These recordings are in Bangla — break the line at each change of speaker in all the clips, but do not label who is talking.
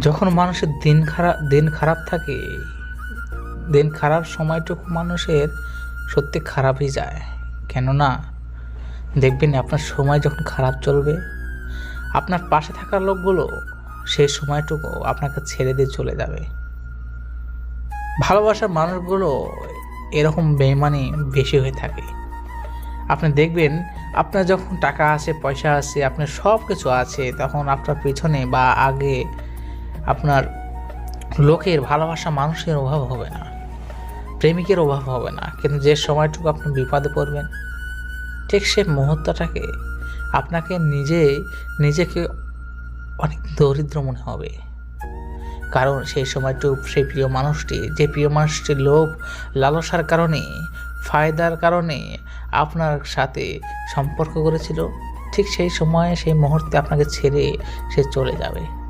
যখন মানুষের দিন খারাপ দিন খারাপ থাকে, দিন খারাপ সময়টুকু মানুষের সত্যি খারাপই যায়। কেননা, দেখবেন আপনার সময় যখন খারাপ চলবে, আপনার পাশে থাকা লোকগুলো সেই সময়টুকু আপনাকে ছেড়ে দিয়ে চলে যাবে। ভালোবাসার মানুষগুলো এরকম বেমানি বেশি হয়ে থাকে। আপনি দেখবেন, আপনার যখন টাকা আছে পয়সা আছে আপনার সব কিছু আছে তখন আপনার পিছনে বা আগে আপনার লোকের ভালোবাসা মানুষের অভাব হবে না, প্রেমিকের অভাব হবে না। কিন্তু যে সময়টুকু আপনি বিপদে পড়বেন, ঠিক সে মুহূর্তটাকে আপনাকে নিজে, নিজেকে অনেক দরিদ্র মনে হবে। কারণ সেই সময়টুকু সেই প্রিয় মানুষটি, যে প্রিয় মানুষটির লোভ, লালসার কারণে, ফায়দার কারণে আপনার সাথে সম্পর্ক করেছিল, ঠিক সেই সময়ে, সেই মুহূর্তে আপনাকে ছেড়ে সে চলে যাবে।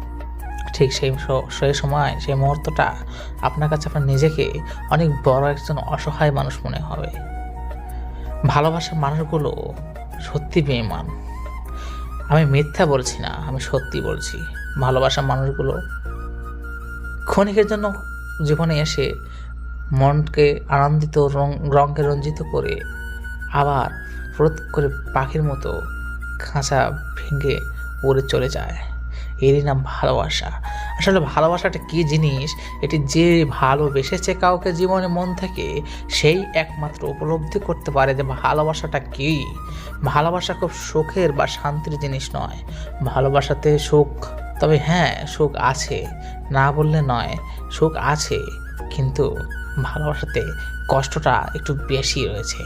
ঠিক সেই সেই সময়, সেই মুহূর্তটা আপনার কাছে আপনার নিজেকে অনেক বড় একজন অসহায় মানুষ মনে হবে। ভালোবাসার মানুষগুলো সত্যি বেমান আমি মিথ্যা বলছি না, আমি সত্যি বলছি। ভালোবাসার মানুষগুলো ক্ষণিকের জন্য জীবনে এসে মনকে আনন্দিত, রং, রঙকে রঞ্জিত করে আবার রোধ করে পাখির মতো খাঁচা ভেঙে উড়ে চলে যায়। এরই নাম ভালোবাসা। আসলে ভালোবাসাটা কী জিনিস? এটি যে ভালোবেসেছে কাউকে জীবনে মন থেকে, সেই একমাত্র উপলব্ধি করতে পারে যে ভালোবাসাটা কী। ভালোবাসা খুব সুখের বা শান্তির জিনিস নয়। ভালোবাসাতে সুখ, তবে হ্যাঁ সুখ আছে। না বললে নয়, সুখ আছে, কিন্তু ভালোবাসাতে কষ্টটা একটু বেশি রয়েছে।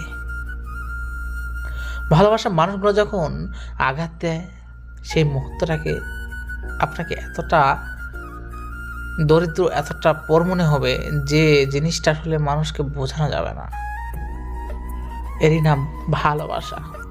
ভালোবাসার মানুষগুলো যখন আঘাত দেয়, সেই মুহূর্তটাকে আপনাকে এতটা দরিদ্র, এতটা পর মনে হবে যে জিনিসটা আসলে মানুষকে বোঝানো যাবে না। এরই নাম ভালোবাসা।